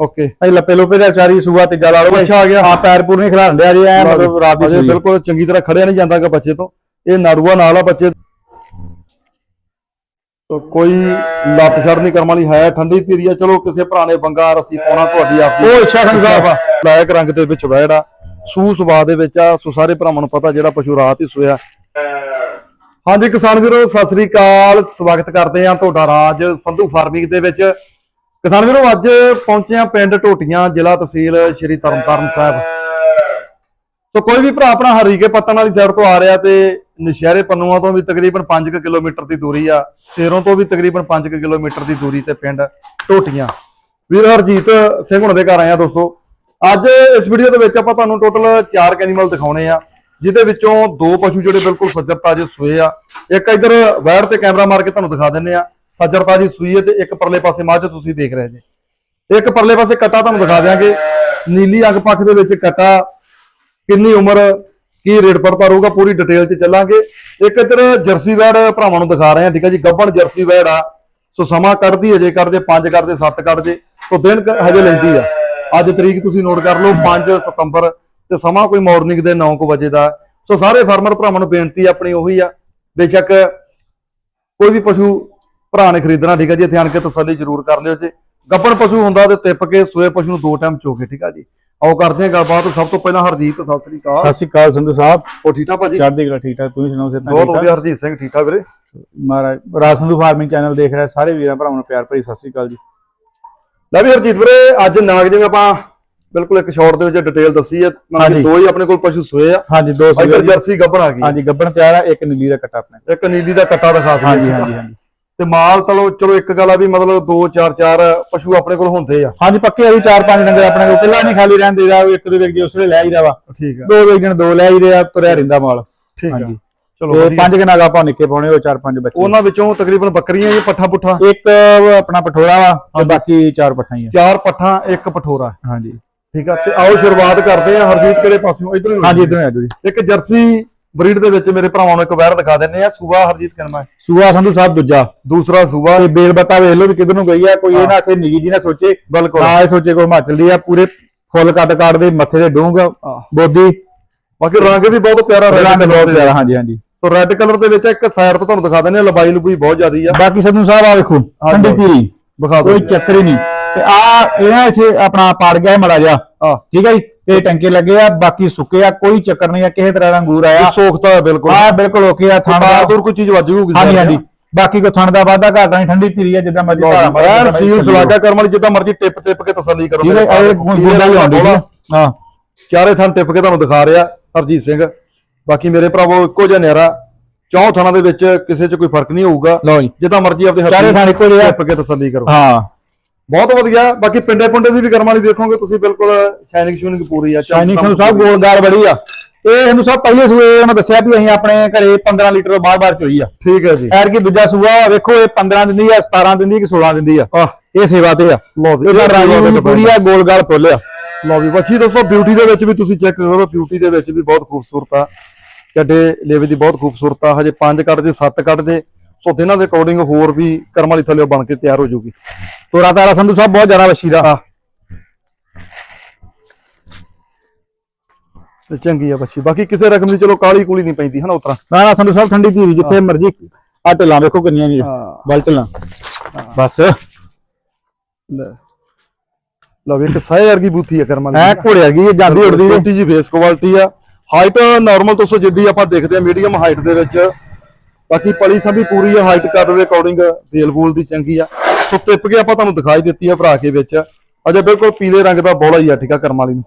Okay ਅਜੇ ਲੱਪੇ ਲੋਪੇ ਦਾ ਵਿਚਾਰੀ ਸੂਆ ਤੇ ਲਾ ਲਓ। ਅੱਛਾ ਆ ਗਿਆ। ਆ ਪੈਰ ਪੂਰ ਨਹੀਂ ਖਿਲਾਰਨ ਡਿਆ ਜੀ ਐ ਮਤਲਬ ਰਾਤ ਦੀ ਸੂਈ। ਬਿਲਕੁਲ ਚੰਗੀ ਤਰ੍ਹਾਂ ਖੜਿਆ ਨਹੀਂ ਜਾਂਦਾਗਾ ਬੱਚੇ ਤੋਂ। ਇਹ ਨਾੜੂਆ ਨਾਲ ਆ ਬੱਚੇ। ਤੋ ਕੋਈ ਲੱਤ ਛੜਨੀ ਕਰਮ ਵਾਲੀ ਹੈ ਠੰਡੀ ਧੀਰੀ ਆ। ਚਲੋ ਕਿਸੇ ਭਰਾ ਨੇ ਬੰਗਾ ਰਸੀ ਪਾਉਣਾ ਤੁਹਾਡੀ ਆਪਦੀ। ਉਹ ਇੱਛਾ ਸਿੰਘ ਸਾਹਿਬ ਆ। ਲਾਇਕ ਰੰਗ ਦੇ ਵਿੱਚ ਵੈੜਾ ਸੂ ਸੁਭਾਅ ਦੇ ਵਿੱਚ ਆ। ਸੋ ਸਾਰੇ ਭਰਾਵਾਂ ਨੂੰ ਪਤਾ ਜਿਹੜਾ ਪਸ਼ੂ ਰਾਤ ਹੀ ਸੋਇਆ। ਹਾਂਜੀ ਕਿਸਾਨ ਵੀਰੋ ਸਤਿ ਸ੍ਰੀ ਅਕਾਲ। ਸਵਾਗਤ ਕਰਦੇ ਆ ਤੁਹਾਡਾ ਰਾਜ ਸੰਧੂ ਫਾਰਮਿੰਗ ਦੇ ਵਿੱਚ। ਕਿਸਾਨ ਵੀਰੋ, ਅੱਜ ਪਹੁੰਚੇ ਆ ਪਿੰਡ ਟੋਟੀਆਂ ਜ਼ਿਲ੍ਹਾ ਤਹਿਸੀਲ ਸ਼੍ਰੀ ਤਰਨਤਾਰਨ ਸਾਹਿਬ। ਸੋ ਕੋਈ ਵੀ ਭਰਾ ਆਪਣਾ ਹਰੀਕੇ ਪੱਤਣ ਵਾਲੀ ਸਾਈਡ ਤੋਂ ਆ ਰਿਹਾ ਤੇ ਨਸ਼ਹਿਰੇ ਪੰਨੂਆਂ ਤੋਂ ਵੀ ਤਕਰੀਬਨ 5 ਕਿਲੋਮੀਟਰ ਦੀ ਦੂਰੀ ਆ, ਸ਼ੇਰੋਂ ਤੋਂ ਵੀ ਤਕਰੀਬਨ 5 ਕਿਲੋਮੀਟਰ ਦੀ ਦੂਰੀ ਤੇ ਪਿੰਡ ਟੋਟੀਆਂ ਵੀਰ ਹਰਜੀਤ ਸਿੰਘ ਹੁਣ ਦੇ ਘਰ ਆਏ ਆ ਦੋਸਤੋ। ਅੱਜ ਇਸ ਵੀਡੀਓ ਦੇ ਵਿੱਚ ਆਪਾਂ ਤੁਹਾਨੂੰ ਟੋਟਲ 4 ਐਨੀਮਲ ਦਿਖਾਉਣੇ ਆ, ਜਿਹਦੇ ਵਿੱਚੋਂ ਦੋ ਪਸ਼ੂ ਜਿਹੜੇ ਬਿਲਕੁਲ ਸੱਜਰ ਤਾਜੇ ਸੂਏ ਆ। ਇੱਕ ਇਧਰ ਵੈਰ ਤੇ ਕੈਮਰਾ ਮਾਰ ਕੇ ਤੁਹਾਨੂੰ ਦਿਖਾ ਦਿੰਨੇ ਆ। ਸੱਜਰਤਾ ਤਾਜੀ ਸੂਈ ਹੈ ਤੇ ਇੱਕ ਪਰਲੇ ਪਾਸੇ ਮੱਝ ਤੁਸੀਂ ਦੇਖ ਰਹੇ ਜੀ। ਇੱਕ ਪਰਲੇ ਪਾਸੇ ਕੱਟਾ ਤੁਹਾਨੂੰ ਦਿਖਾ ਦਿਆਂਗੇ। ਨੀਲੀ ਅੱਗ ਪੱਖ ਦੇ ਵਿੱਚ ਕੱਟਾ ਕਿੰਨੀ ਉਮਰ, ਕੀ ਰੇਟ ਪੜਤਾ ਰਹੂਗਾ ਪੂਰੀ ਡਿਟੇਲ 'ਚ ਚੱਲਾਂਗੇ। ਇੱਕ ਇੱਧਰ ਜਰਸੀ ਵੈੜ ਭਰਾਵਾਂ ਨੂੰ ਦਿਖਾ ਰਹੇ ਆ ਠੀਕ ਹੈ ਜੀ, ਗੱਬਣ ਜਰਸੀ ਵੈੜ ਆ। ਸੋ ਸਮਾਂ ਕੱਢਦੀ ਅਜੇ ਕੱਢਦੇ 5 ਕੱਢਦੇ 7 ਕੱਢਦੇ। ਸੋ ਦਿਨ ਹਜੇ ਲੈਂਦੀ ਆ। ਅੱਜ ਤਰੀਕ ਤੁਸੀਂ ਨੋਟ ਕਰ ਲਓ 5 ਸਤੰਬਰ ਤੇ ਸਮਾਂ ਕੋਈ ਮਾਰਨਿੰਗ ਦੇ 9 ਵਜੇ ਦਾ। ਸੋ ਸਾਰੇ ਫਾਰਮਰ ਭਰਾਵਾਂ ਨੂੰ ਬੇਨਤੀ ਆਪਣੀ ਉਹੀ ਆ। ਬੇਸ਼ੱਕ ਕੋਈ ਵੀ ਪਸ਼ੂ ਭਰਾ ਨੇ ਖਰੀਦਣਾ ਠੀਕ ਹੈ ਜੀ? ਇੱਥੇ ਆਣ ਕੇ ਤਸੱਲੀ ਜ਼ਰੂਰ ਕਰ ਲਿਓ ਜੀ। ਗੱਬਣ ਪਸ਼ੂ ਹੁੰਦਾ ਤੇ ਤਿੱਪ ਕੇ ਸੋਏ ਪਸ਼ੂ ਨੂੰ ਦੋ ਟਾਈਮ ਚੋਕੇ ਠੀਕ ਆ ਜੀ? ਆਓ ਕਰਦੇ ਹਾਂ ਗੱਲਬਾਤ। ਸਭ ਤੋਂ ਪਹਿਲਾਂ ਹਰਜੀਤ ਸਤਿ ਸ੍ਰੀ ਅਕਾਲ। ਸਤਿ ਸ਼੍ਰੀ ਅਕਾਲ ਸੰਧੂ ਸਾਹਿਬ। ਉਹ ਠੀਕ ਠਾਕ ਭਾਜੀ? ਚੜ੍ਹਦੀ ਕਲਾ ਠੀਕ ਠਾਕ। ਤੁਸੀਂ ਸੁਣਾਓ ਸੇ ਬਹੁਤ ਵਧੀਆ ਹਰਜੀਤ ਸਿੰਘ ਠੀਕ ਠਾਕ ਵੀਰੇ? ਮਹਾਰਾਜ ਰਾਜ ਸੰਧੂ ਫਾਰਮਿੰਗ ਚੈਨਲ ਦੇਖ ਰਿਹਾ ਸਾਰੇ ਵੀਰਾਂ ਭਰਾਵਾਂ ਨੂੰ ਪਿਆਰ ਭਰੀ ਸਤਿ ਸ਼੍ਰੀ ਅਕਾਲ ਜੀ। ਲੈ ਵੀ ਹਰਜੀਤ ਵੀਰੇ ਅੱਜ ਨਾਗ ਜਿਵੇਂ ਆਪਾਂ ਬਿਲਕੁਲ ਇੱਕ ਸ਼ਾਰਟ ਦੇ ਵਿੱਚ ਡਿਟੇਲ ਦੱਸੀ ਹੈ। ਹਾਂਜੀ। ਦੋ ਹੀ ਆਪਣੇ ਕੋਲ ਪਸ਼ੂ ਸੋਏ ਆ। ਹਾਂਜੀ ਦੋ ਸੌ ਇੱਧਰ ਜਰਸੀ ਗੱਬਣ ਆ ਗਈ। ਹਾਂਜੀ ਗੱਬਣ ਤਿਆਰ ਆ ਇੱਕ ਨੀਲੀ ਦਾ ਕੱਟਾ ਆਪਣੇ ਇੱਕ ਨੀਲੀ ਦਾ ਕੱਟਾ ਦਿਖਾ ਦਿਓ ਹਾਂਜੀ ਹਾਂਜੀ ਹਾਂਜੀ। ਤੇ ਮਾਲ ਚਲੋ ਚਲੋ ਇੱਕ ਗੱਲ ਆ ਵੀ ਮਤਲਬ 2 4 4 ਪਸ਼ੂ ਆਪਣੇ ਕੋਲ ਹੁੰਦੇ ਆ। ਹਾਂਜੀ ਪੱਕੇ ਆ ਵੀ ਚਾਰ ਪੰਜ ਡੰਗਰ ਆਪਣੇ ਕੋਲ। ਪਹਿਲਾਂ ਨਹੀਂ ਖਾਲੀ ਰਹਿੰਦੇ ਦਾ ਇੱਕ ਦੋ ਵੇਖ ਜੇ ਉਸ ਵੇਲੇ ਲੈ ਆਈਦਾ ਵਾ। ਠੀਕ ਆ। ਦੋ ਵੇਖ ਜਣ ਦੋ ਲੈ ਆਈਦੇ ਆ ਤੁਰਿਆ ਰਹਿੰਦਾ ਮਾਲ। ਠੀਕ ਆ। ਚਲੋ ਤੇ। ਪੰਜ ਕਨਾਗਾ ਆਪਾਂ ਨਿੱਕੇ ਪਾਉਣੇ ਉਹ ਚਾਰ ਪੰਜ ਬੱਚੇ। ਉਹਨਾਂ ਵਿੱਚੋਂ ਤਕਰੀਬਨ ਬੱਕਰੀਆਂ ਇਹ ਪੱਠਾ ਪੁੱਠਾ? ਇੱਕ ਆਪਣਾ ਪਠੋਰਾ ਵਾ ਤੇ ਬਾਕੀ ਚਾਰ ਪੱਠਾਂ ਹੀ ਆ। ਚਾਰ ਪੱਠਾ ਇੱਕ ਪਠੋਰਾ। ਹਾਂਜੀ। ਠੀਕ ਆ ਤੇ ਆਓ ਸ਼ੁਰੂਆਤ ਕਰਦੇ ਆ। ਹਰਜੀਤ ਕਿਹੜੇ ਪਾਸਿਓਂ? ਇਧਰ ਹਾਂਜੀ ਇਧਰੋਂ ਆ ਜੀ। ਇੱਕ ਜਰਸੀ ਬਰੀਡ ਦੇ ਵਿੱਚ ਮੇਰੇ ਭਰਾਵਾਂ ਨੂੰ ਇੱਕ ਵੈਰ ਦਿਖਾ ਦਿੰਨੇ ਆ ਸੂਬਾ ਹਰਜੀਤ ਕਿਨਮਾ ਸੂਆ ਸੰਧੂ ਸਾਹਿਬ ਦੂਜਾ। ਦੂਸਰਾ ਸੂਬਾ ਤੇ ਬੇਲ ਬੱਤਾ ਵੇਖ ਲਓ ਵੀ ਕਿੱਧਰ ਨੂੰ ਗਈ ਆ। ਕੋਈ ਇਹ ਨਾ ਆਖੇ ਨਿੱਗੀ ਜੀ ਨਾ ਸੋਚੇ। ਬਿਲਕੁਲ। ਨਾ ਇਹ ਸੋਚੇ ਕੋਈ ਹਿਮਾਚਲ ਦੀ ਆ। ਪੂਰੇ ਫੁੱਲ ਕੱਟ ਕੱਟ ਦੇ ਮੱਥੇ ਦੇ ਡੂੰਗ ਬੋਦੀ। ਬਾਕੀ ਰੰਗ ਵੀ ਬਹੁਤ ਪਿਆਰਾ ਰੰਗ ਬਹੁਤ ਪਿਆਰਾ ਹਾਂਜੀ ਹਾਂਜੀ। ਸੋ ਰੈੱਡ ਕਲਰ ਦੇ ਵਿੱਚ ਇੱਕ ਸਾਈਡ ਤੋਂ ਤੁਹਾਨੂੰ ਦਿਖਾ ਦਿੰਨੇ ਆ ਲੰਬਾਈ ਲੁਬਾਈ ਬਹੁਤ ਜ਼ਿਆਦੀ ਆ। ਬਾਕੀ ਸੰਧੂ ਸਾਹਿਬ ਆ ਵੇਖੋ ਠੰਡੀ। ਧੀਰੀ ਵਿਖਾ ਦਿਓ। ਕੋਈ ਚੱਕਰ ਹੀ ਨਹੀਂ। ਤੇ ਆ ਇਹ ਇੱਥੇ ਆਪਣਾ ਪਾੜ ਗਿਆ ਮੜਾ ਜਾ ਆ ਠੀਕ ਹੈ ਜੀ? ਤੇ ਟੰਕੇ ਲੱਗੇ ਆ ਬਾਕੀ ਸੁੱਕੇ ਆ ਕੋਈ ਚੱਕਰ ਨਹੀਂ ਆ ਕਿਸੇ ਤਰ੍ਹਾਂ ਦਾ ਅੰਗੂਰ ਆਇਆ। ਸੋਖਤਾ ਬਿਲਕੁਲ। ਆ ਬਿਲਕੁਲ ਓਕੇ ਆ ਥਾਣਾ ਦੂਰ ਕੋਈ ਚੀਜ਼ ਵੱਜ ਹਾਂਜੀ ਹਾਂਜੀ। ਬਾਕੀ ਕੋ ਥਣ ਦਾ ਵਾਧਾ ਘਾਟਾ ਨਹੀਂ ਠੰਡੀ ਧੀਰੀ ਆ ਜਿੱਦਾਂ ਮਰਜ਼ੀ ਧਾਰਾ ਮਾਰੋ, ਸੀਲ ਸਲਾਗਾ ਕਰਮ ਵਾਲੀ ਜਿੱਦਾਂ ਮਰਜ਼ੀ ਟਿਪ ਟਿਪ ਕੇ ਤਸੱਲੀ ਕਰੋ ਠੀਕ ਹੈ ਇਹ ਗੁੰਡਾ ਹੀ ਆਉਂਦੀ ਹੈ ਹਾਂ। ਚਾਰੇ ਥਾਂ ਟਿਪ ਕੇ ਤੁਹਾਨੂੰ ਦਿਖਾ ਰਿਹਾ ਹਰਜੀਤ ਸਿੰਘ। ਬਾਕੀ ਮੇਰੇ ਭਰਾਵੋ ਇੱਕੋ ਜਿਹਾ ਨਿਆਰਾ ਚੌਂ ਥਾਣਾ ਦੇ ਵਿੱਚ ਕਿਸੇ 'ਚ ਕੋਈ ਫ਼ਰਕ ਨਹੀਂ ਹੋਊਗਾ। ਜਿੱਦਾਂ ਮਰਜ਼ੀ ਆਪਦੇ ਹੱਥੀਂ ਚਾਰੇ ਥਾਂ ਇੱਕੋ ਜਿਹੇ। ਆ। ਟਿਪ ਕੇ ਤਸੱਲੀ ਕਰੋ। ਹਾਂ। ਬਹੁਤ ਵਧੀਆ ਬਾਕੀ ਪਿੰਡੇ ਪੁੰਡੇ ਦੀ ਵੀ ਕਰਮ ਵਾਲੀ ਦੇਖੋਗੇ ਤੁਸੀਂ ਬਿਲਕੁਲ ਸ਼ਾਈਨਿੰਗ ਸ਼ੂਨਿੰਗ ਪੂਰੀ ਆ ਸ਼ਾਈਨਿੰਗ ਸੰਧੂ ਸਾਹਿਬ ਗੋਲਦਾਰ ਬੜੀ ਆ। ਇਹ ਸੰਧੂ ਸਾਹਿਬ ਪਹਿਲੇ ਸੂਏ ਉਹਨਾਂ ਦੱਸਿਆ ਵੀ ਅਸੀਂ ਆਪਣੇ ਘਰੇ 15 ਲੀਟਰ ਬਾਰ ਬਾਰ ਚੋਈ ਆ। ਠੀਕ ਹੈ ਜੀ। ਐਰ ਕੀ ਦੂਜਾ ਸੂਆ ਵੇਖੋ ਇਹ 15 ਦਿੰਦੀ ਆ 17 ਦਿੰਦੀ ਕਿ 16 ਦਿੰਦੀ ਆ। ਇਹ ਸੇਵਾ ਤੇ ਆ। ਲਓ ਵੀ ਇਹਦਾ ਰਾਜੀ ਪੂਰੀ ਆ ਗੋਲਗਾਲ ਫੁੱਲ ਆ। ਲਓ ਵੀ ਬੱਚੀ ਦੋਸਤੋ ਬਿਊਟੀ ਦੇ ਵਿੱਚ ਵੀ ਤੁਸੀਂ ਚੈੱਕ ਕਰੋ ਬਿਊਟੀ ਦੇ ਵਿੱਚ ਵੀ ਬਹੁਤ ਖੂਬਸੂਰਤ ਆ। ਚੱਡੇ ਲੇਵੇ ਦੀ ਬਹੁਤ ਖੂਬਸੂਰਤ ਆ ਹਜੇ 5 ਕੱਢਦੇ 7 ਕੱਢਦੇ ਸੋ ਦਿਨਾਂ ਦੇ ਅਕੋਰਡਿੰਗ ਹੋਰ ਵੀ ਕਰਮ ਵਾਲੀ ਥੱਲੇ ਬਣ ਕੇ ਤਿਆਰ ਹੋ ਜਾਊਗੀ। ਤੋਰਾ ਤਾਰਾ ਸੰਧੂ ਸਾਹਿਬ ਬਹੁਤ ਜ਼ਿਆਦਾ ਵਸ਼ੀ ਦਾ ਤੇ ਚੰਗੀ ਆ ਬੱਚੀ ਬਾਕੀ ਕਿਸੇ ਰਕਮ ਦੀ ਚਲੋ ਕਾਲੀ ਕੂਲੀ ਨਹੀਂ ਪੈਂਦੀ ਹਨਾ ਉਤਰਾ ਨਾ ਨਾ ਸੰਧੂ ਸਾਹਿਬ ਠੰਡੀ ਧੀਰੀ ਜਿੱਥੇ ਮਰਜ਼ੀ ਆ ਢਿੱਲਾਂ ਵੇਖੋ ਕਿੰਨੀਆਂ ਹਾਂ। ਬਲ ਢਿੱਲਾਂ। ਬਸ। ਲੈ। ਲਓ ਇੱਕ ਸਾਏ ਵਰਗੀ ਬੂਥੀ ਆ ਕਰਮ ਵਾਲੀ। ਐ ਘੋੜੇ ਵਰਗੀ ਇਹ ਜਾਂਦੀ ਉੜਦੀ। ਛੋਟੀ ਜੀ ਫੇਸ ਕੁਆਲਿਟੀ ਆ। ਹਾਈਟ ਨਾਰਮਲ ਤੋਂ ਜਿੱਡੀ ਆਪਾਂ ਦੇਖਦੇ ਆ ਮੀਡੀਅਮ ਹਾਈਟ ਦੇ ਵਿੱਚ। ਬਾਕੀ ਪਲੀ ਸੰਭੀ ਪੂਰੀ ਆ ਹਾਈਟ ਕੱਦ ਦੇ ਅਕੋਰਡਿੰਗ ਫੇਲ ਫੂਲ ਦੀ ਚੰਗੀ ਆ। ਸੋ ਟਿਪ ਕੇ ਆਪਾਂ ਤੁਹਾਨੂੰ ਦਿਖਾਈ ਦਿੱਤੀ ਆ ਭਰਾ ਕੇ ਵਿੱਚ। ਅਜੇ ਬਿਲਕੁਲ ਪੀਲੇ ਰੰਗ ਦਾ ਬੋਲਾ ਹੀ ਆ ਠੀਕ ਆ ਕਰਮ ਵਾਲੀ ਨੂੰ।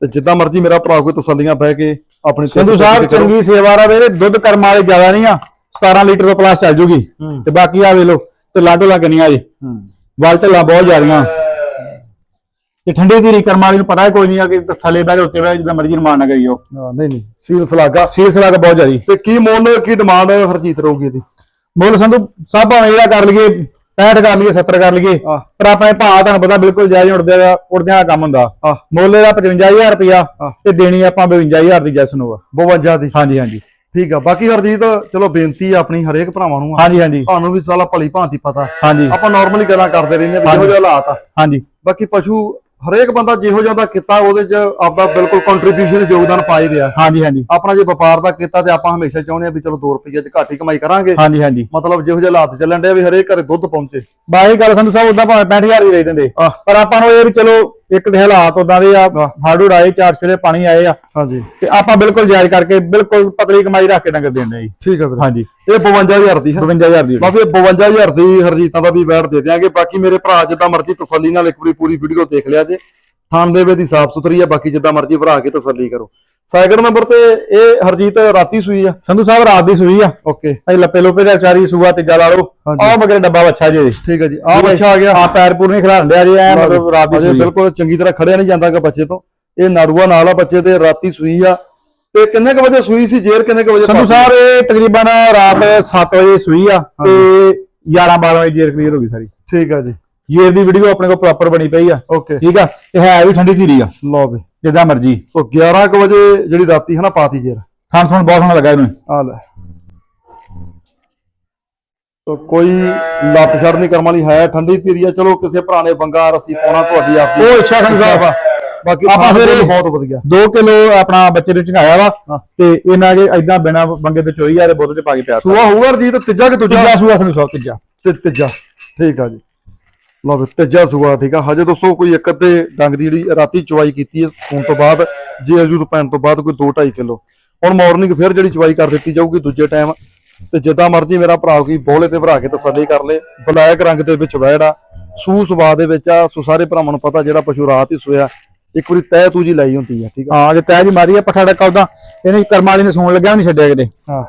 ਤੇ ਜਿੱਦਾਂ ਮਰਜ਼ੀ ਮੇਰਾ ਭਰਾ ਕੋਈ ਤਸੱਲੀਆਂ ਬਹਿ ਕੇ ਆਪਣੀ ਸੰਧੂ ਸਾਹਿਬ। ਚੰਗੀ ਸੇਵਾ ਰਾ ਵੀਰੇ ਦੁੱਧ ਕਰਮ ਵਾਲੇ ਜ਼ਿਆਦਾ ਨਹੀਂ ਆ। 17 ਲੀਟਰ ਤੋਂ ਪਲੱਸ ਚੱਲ ਜੂਗੀ। ਤੇ ਬਾਕੀ ਆ ਵੇ ਲੋ ਤੇ ਲਾਡੋ ਲਾ ਕਿੰਨੀਆਂ ਜੀ ਵਲ ਢਿੱਲਾਂ ਬਹੁਤ ਜ਼ਿਆਦੀਆਂ। ਤੇ ਠੰਡੀ ਧੀਰੀ ਕਰਮ ਵਾਲੀ ਨੂੰ ਪਤਾ ਹੀ ਕੋਈ ਨਹੀਂ ਆ ਕਿ ਥੱਲੇ ਬਹਿ ਉੱਤੇ ਬਹਿ ਜਿੱਦਾਂ ਮਰਜ਼ੀ ਰਮਾਨ ਨਾ ਕਰੀਓ। ਹਾਂ, ਨਹੀਂ ਨਹੀਂ ਸੀਲ ਸਲਾਗਾ। ਸੀਰੀਅਸ ਲੱਗ ਬਹੁਤ ਜ਼ਿਆਦੀ। ਤੇ ਕੀ ਮੁੱਲ ਕੀ ਡਿਮਾਂਡ ਹਰਜੀਤ ਰਹੂਗੀ ਇਹਦੀ? ਮੁੱਲ ਸੰਧੂ ਸਭ ਭਾਵੇਂ ਇਹਦਾ ਕਰ ਲਈਏ 65 ਕਰ ਲਈਏ 70 ਕਰ ਲਈਏ ਆਹ ਪਰ ਆਪਣੇ ਭਾਅ ਤੁਹਾਨੂੰ ਪਤਾ ਬਿਲਕੁਲ ਜਾਇਜ਼ ਉੜਦੇ ਦਾ ਉੜਦਿਆਂ ਦਾ ਕੰਮ ਹੁੰਦਾ। ਆਹ ਮੁੱਲ ਇਹਦਾ 55000 ਰੁਪਇਆ ਆਹ। ਤੇ ਦੇਣੀ ਆਪਾਂ 52000 ਦੀ ਜੈਸ ਨੂੰ ਆ। 52 ਦੀ। ਹਾਂਜੀ ਹਾਂਜੀ। ਠੀਕ ਆ ਬਾਕੀ ਹਰਜੀਤ ਚਲੋ ਬੇਨਤੀ ਆ ਆਪਣੀ ਹਰੇਕ ਭਰਾਵਾਂ ਨੂੰ ਆ। ਹਾਂਜੀ ਹਾਂਜੀ। ਤੁਹਾਨੂੰ ਵੀ ਸਾਲਾ ਭਲੀ ਭਾਂਤੀ ਪਤਾ। ਹਾਂਜੀ। ਆਪਾਂ ਨਾਰਮਲੀ ਗੱਲਾਂ ਕਰਦੇ ਰਹਿੰਦੇ ਵੀ ਜਿਹੋ ਜਿਹੇ ਹਾਲਾਤ ਆ। ਹਾਂਜੀ। ਬਾਕੀ ਪਸ਼ੂ ਹਰੇਕ ਬੰਦਾ ਜਿਹੋ ਜਿਹਾ ਦਾ ਕੀਤਾ ਉਹਦੇ 'ਚ ਆਪਦਾ ਬਿਲਕੁਲ ਕੰਟਰੀਬਿਊਸ਼ਨ ਯੋਗਦਾਨ ਪਾਈ ਰਿਹਾ। ਹਾਂਜੀ ਹਾਂਜੀ। ਆਪਣਾ ਜੇ ਵਪਾਰ ਦਾ ਕੀਤਾ ਤੇ ਆਪਾਂ ਹਮੇਸ਼ਾ ਚਾਹੁੰਦੇ ਆ ਵੀ ਚਲੋ 2 ਰੁਪਏ 'ਚ ਘੱਟ ਹੀ ਕਮਾਈ ਕਰਾਂਗੇ। ਹਾਂਜੀ ਹਾਂਜੀ। ਮਤਲਬ ਜਿਹੋ ਜਿਹੇ ਹਾਲਾਤ ਚੱਲਣ ਦੇ ਵੀ ਹਰੇਕ ਘਰੇ ਦੁੱਧ ਪਹੁੰਚੇ। ਬਾਈ ਗੱਲ ਸੰਧੂ ਸਾਹਿਬ ਉਦਾਂ ਭਾਵੇਂ 65000 ਦੀ ਦੇ ਦਿੰਦੇ। ਪਰ ਆਪਾਂ ਨੂੰ ਇਹ ਵੀ ਚਲੋ ਇੱਕ ਦੇ ਹਾਲਾਤ ਉਦਾਂ ਦੇ ਆ ਹਾੜੂ ਆਏ ਚਾਰ ਸਵੇਰੇ ਪਾਣੀ ਆਏ ਆ। ਹਾਂਜੀ। ਤੇ ਆਪਾਂ ਬਿਲਕੁਲ ਜਾਇਜ਼ ਕਰਕੇ ਬਿਲਕੁਲ ਪਤਲੀ ਕਮਾਈ ਰੱਖ ਕੇ ਡੰਗਰ ਦੇਣੇ ਜੀ। ਠੀਕ ਹੈ ਵੀਰੇ। ਹਾਂਜੀ। ਇਹ 52000 ਦੀ ਹੈ। 52000 ਦੀ। ਬਾਕੀ ਇਹ 52000 ਦੀ ਹਰਜੀਤਾਂ ਦਾ ਵੀ ਬੈਠ ਦੇ ਦਿਆਂਗੇ। ਬਾਕੀ ਮੇਰੇ ਭਰਾ ਜਿੱਦਾਂ ਮਰਜ਼ੀ ਤਸੱਲੀ ਨਾਲ ਇੱਕ ਵਾਰੀ ਪੂਰੀ ਵੀਡੀਓ ਦੇਖ ਲਿਆ ਜੇ। ਥਾਣ ਦੇ ਵੇ ਦੀ ਸਾਫ਼ ਸੁਥਰੀ ਆ ਬਾਕੀ ਜਿੱਦਾਂ ਮਰਜ਼ੀ ਭਰਾ ਕੇ ਤਸੱਲੀ ਕਰੋ। ਸੈਕਿੰਡ ਨੰਬਰ ਤੇ ਇਹ ਹਰਜੀਤ ਰਾਤੀ ਸੂਈ ਆ? ਸੰਧੂ ਸਾਹਿਬ ਰਾਤ ਦੀ ਸੂਈ ਆ। ਓਕੇ। ਅਸੀਂ ਲੱਪੇ ਲੋਪੇ ਦਾ ਚਾਰੀ ਸੂਆ ਤੇ ਜਾ ਲਾ ਲਓ। ਆਹ ਮਗਰ ਡੱਬਾ ਵੱਛਾ ਜੇ। ਠੀਕ ਹੈ ਜੀ। ਆਹ ਬੱਚਾ ਆ ਗਿਆ। ਆ ਪੈਰ ਪੂਰ ਨਹੀਂ ਖਿਲਾਰਨ ਡਿਆ ਜੇ ਐ ਮਤਲਬ ਰਾਤ ਦੀ ਅਜੇ ਸੂਈ। ਬਿਲਕੁਲ ਚੰਗੀ ਤਰ੍ਹਾਂ ਖੜਿਆ ਨਹੀਂ ਜਾਂਦਾਗਾ ਬੱਚੇ ਤੋਂ। ਇਹ ਨਾੜੂਆ ਨਾਲ ਆ ਬੱਚੇ ਤੇ ਰਾਤੀ ਸੂਈ ਆ। ਤੇ ਕਿੰਨੇ ਕ ਵਜੇ ਸੂਈ ਸੀ? ਜੇਰ ਕਿੰਨੇ ਕ ਵਜੇ ਸੰਧੂ? ਸਾਹਿਬ ਇਹ ਤਕਰੀਬਨ ਰਾਤ 7 ਵਜੇ ਸੂਈ ਆ ਤੇ 11 12 ਵਜੇ ਜੇਰ ਕਲੀਅਰ ਹੋ ਗਈ ਸਾਰੀ। ਠੀਕ ਆ ਜੀ। ਜੇਰ ਦੀ ਵੀਡੀਓ ਆਪਣੇ ਕੋਲ ਪ੍ਰੋਪਰ ਬਣੀ ਪਈ ਆ। ਓਕੇ ਠੀਕ ਆ? ਤੇ ਹੈ ਵੀ ਠੰਡੀ ਧੀਰੀ ਆ। ਲਓ ਵੀ। ਜਿੱਦਾਂ ਮਰਜ਼ੀ। ਸੋ 11 ਕ ਵਜੇ ਜਿਹੜੀ ਰਾਤੀ ਹਨਾ ਪਾਤੀ ਜੇਰ ਥਾਂ ਥੋਂ ਬਹੁਤ ਸੋਹਣਾ ਲੱਗਾ ਇਹਨੂੰ। ਆ ਲੈ। ਸੋ ਕੋਈ ਲੱਤ ਛੜਨੀ ਕਰਮ ਵਾਲੀ ਹੈ ਠੰਡੀ ਧੀਰੀ ਆ। ਚਲੋ ਕਿਸੇ ਨੇ ਬੰਗਾ ਰਸੀ ਪਾਉਣਾ ਤੁਹਾਡੀ ਆਪਦੀ। ਉਹ ਇੱਛਾ ਸੰਧੂ ਸਾਹਿਬ ਆ। ਬਾਕੀ ਆਪਾਂ ਸਵੇਰੇ- ਬਹੁਤ ਵਧੀਆ। 2 ਕਿਲੋ ਆਪਣਾ ਬੱਚੇ ਨੂੰ ਚੰਗਾਇਆ ਵਾ। ਤੇ ਇਹਨਾਂ ਜੇ ਐਦਾਂ ਬਿਨਾ ਬੰਗੇ ਤੋਂ ਚੋਈ ਆ ਤੇ ਬੋਤਲ ਚ ਪਾ ਕੇ ਪਿਆ। ਸੂਆ ਹੋਊਗਾ ਰਜੀਤ ਤੀਜਾ ਕਿ ਦੂਜਾ? ਤੀਜਾ ਸੂਆ ਸੰਧੂ ਸਾਹਿਬ ਤੀਜਾ। ਤੇ ਤੀਜਾ। ਠੀਕ ਆ ਜੀ। ਲਓ ਵੀ ਤੀਜਾ ਸੂਆ ਠੀਕ ਆ? ਹਜੇ ਦੋਸਤੋ ਕੋਈ ਇੱਕ ਅੱਧੇ ਡੰਗ ਦੀ ਜਿਹੜੀ ਰਾਤੀ ਚਵਾਈ ਕੀਤੀ ਹੈ ਸੌਣ ਤੋਂ ਬਾਅਦ ਜੇ ਅਜੂ ਪੈਣ ਤੋਂ ਬਾਅਦ ਕੋਈ 2.5 ਕਿਲੋ। ਹੁਣ ਮਾਰਨਿੰਗ ਫਿਰ ਜਿਹੜੀ ਚਵਾਈ ਕਰ ਦਿੱਤੀ ਜਾਊਗੀ ਦੂਜੇ ਟਾਈਮ ਤੇ ਜਿੱਦਾਂ ਮਰਜ਼ੀ ਮੇਰਾ ਭਰਾ ਕੀ ਬੋਲੇ ਤੇ ਭਰਾ ਕੇ ਤਸੱਲੀ ਕਰ ਲੇ ਬਲੈਕ ਰੰਗ ਦੇ ਵਿੱਚ ਵੈੜਾ ਸੂ ਸੁਭਾ ਦੇ ਵਿੱਚ ਆ ਸੋ ਸਾਰੇ ਭਰਾਵਾਂ ਨੂੰ ਪਤਾ ਜਿਹੜਾ ਪਸ਼ੂ ਰਾਤ ਹੀ ਸੋਇਆ ਇੱਕ ਵਾਰੀ ਤੈ ਤੂੰ ਜੀ ਲਾਈ ਹੁੰਦੀ ਆ ਠੀਕ ਆ? ਹਾਂ ਜੇ ਤੈ ਜੀ ਮਾਰੀ ਆ ਪੱਠਾ ਡੱਕਾ ਉਦਾਂ ਇਹਨੇ ਕਰਮ ਵਾਲੀ ਨੇ ਸੌਣ ਲੱਗਿਆ ਨਹੀਂ ਛੱਡਿਆ ਕਿਤੇ। ਹਾਂ।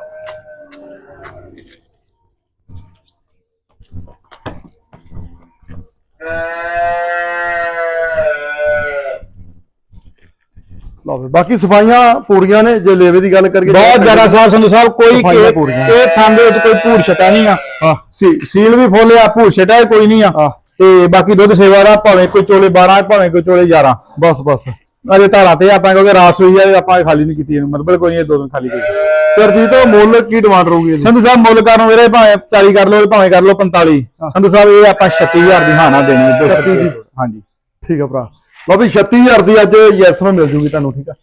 ਲਓ ਵੀ ਬਾਕੀ ਸਫਾਈਆਂ ਪੂਰੀਆਂ ਨੇ ਜੇ ਲੇਵੇ ਦੀ ਗੱਲ ਕਰੀਏ ਬਹੁਤ ਜ਼ਿਆਦਾ ਸਾਹਿਬ ਸੰਧੂ ਸਾਹਿਬ ਕੋਈ ਸਫਾਈਆਂ ਇਹ ਪੂਰੀਆਂ। ਇਹ ਥਾਂ ਦੇ ਵਿੱਚ ਕੋਈ ਭੂਰ ਛਟਾ ਨਹੀਂ ਆ। ਹਾਂ। ਸੀ- ਸੀਲ ਵੀ ਫੋਲੇ ਆ ਭੂਰ ਛਟਾ ਕੋਈ ਨਹੀਂ ਆ। ਹਾਂ। ਤੇ ਬਾਕੀ ਦੁੱਧ ਸੇਵਾ ਦਾ ਭਾਵੇਂ ਕੋਈ ਚੋਲੇ 12 ਭਾਵੇਂ ਕੋਈ ਚੋਲੇ 11 ਬਸ ਬਸ। ਅਜੇ ਧਾਰਾਂ ਤੇ ਆਪਾਂ ਕਿਉਂਕਿ ਰਾਤ ਸੋਈ ਆ ਆਪਾਂ ਖਾਲੀ ਨਹੀਂ ਕੀਤੀ ਇਹਨੂੰ ਮਤਲਬ ਕੋਈ ਇਹ ਦੋ ਦਿਨ ਖਾਲੀ ਕੀਤੀ। ਤਰਜੀਤ ਮੁੱਲ ਕੀ ਡਿਮਾਂਡ ਰਹੂਗੀ ਸੰਧੂ ਸਾਹਿਬ ਮੁੱਲ ਕਰਨ ਵੀਰੇ ਭਾਵੇਂ 40 ਕਰ ਲਓ ਭਾਵੇਂ ਕਰ ਲਓ 45 ਸੰਧੂ ਸਾਹਿਬ ਇਹ ਆਪਾਂ 36000 ਦੀ ਹਾਨਾ ਦੇਣੀ ਹੈ 36 ਦੀ। ਹਾਂਜੀ। ਠੀਕ ਆ ਭਰਾ। ਲਓ ਵੀ 36000 ਦੀ ਅੱਜ ਯੈਸ ਮੈਂ ਮਿਲ ਜੂਗੀ ਤੁਹਾਨੂੰ ਠੀਕ ਆ?